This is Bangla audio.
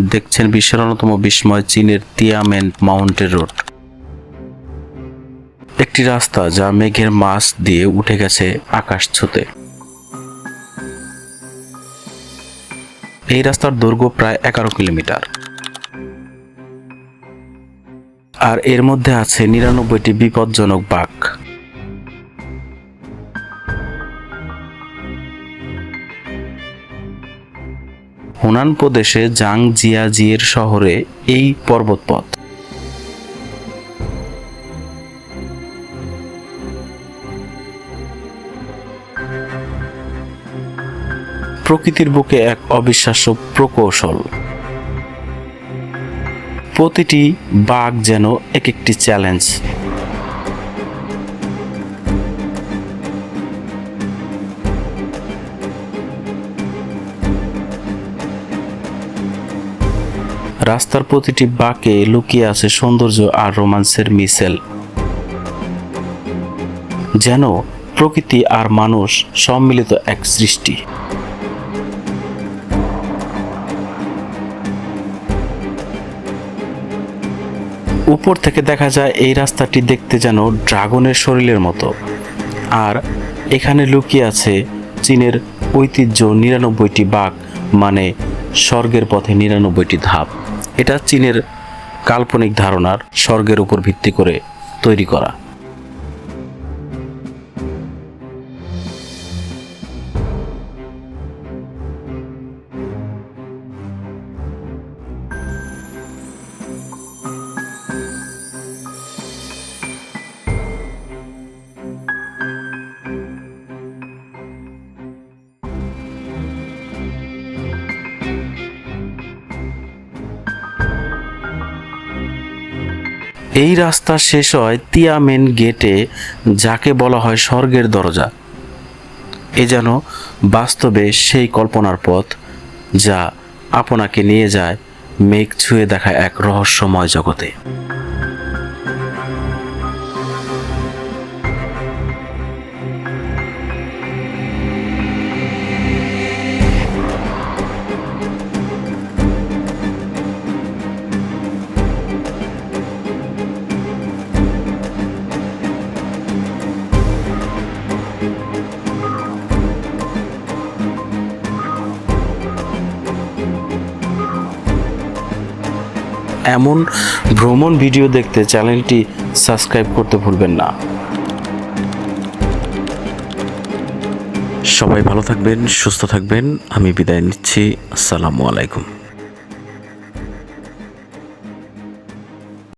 দেখছেন বিশ্বের অন্যতম বিস্ময় চীনের তিয়ামেন মাউন্টেন রোড। একটি রাস্তা যা মেঘের মাছ দিয়ে উঠে গেছে আকাশ ছুতে। এই রাস্তার দৈর্ঘ্য প্রায় এগারো কিলোমিটার। আর এর মধ্যে আছে নিরানব্বইটি বিপজ্জনক বাঘ। হুনান প্রদেশে জাং জিয়াজিয়ের শহরে এই পর্বতপথ। প্রকৃতির বুকে এক অবিশ্বাস্য প্রকৌশল। প্রতিটি বাঘ যেন এক একটি চ্যালেঞ্জ রাস্তার প্রতিটি বাঁকে লুকিয়ে আছে সৌন্দর্য আর রোমান্সের মিশেল। যেন প্রকৃতি আর মানুষ সম্মিলিত এক সৃষ্টি। উপর থেকে দেখা যায় এই রাস্তাটি দেখতে যেন ড্রাগনের শরীরের মতো। আর এখানে লুকিয়ে আছে চীনের ঐতিহ্য নিরানব্বইটি বাঘ মানে স্বর্গের পথে নিরানব্বইটি ধাপ। এটা চীনের কাল্পনিক ধারণার স্বর্গের উপর ভিত্তি করে তৈরি করা। এই রাস্তা শেষ হয় তিয়ামেন গেটে, যাকে বলা হয় স্বর্গের দরজা। এ যেন বাস্তবে সেই কল্পনার পথ, যা আপনাকে নিয়ে যায় মেঘ ছুঁয়ে দেখা এক রহস্যময় জগতে। এমন ভ্রমণ ভিডিও দেখতে চ্যানেলটি সাবস্ক্রাইব করতে ভুলবেন না। সবাই ভালো থাকবেন, সুস্থ থাকবেন। আমি বিদায় নিচ্ছি। আসসালামু আলাইকুম।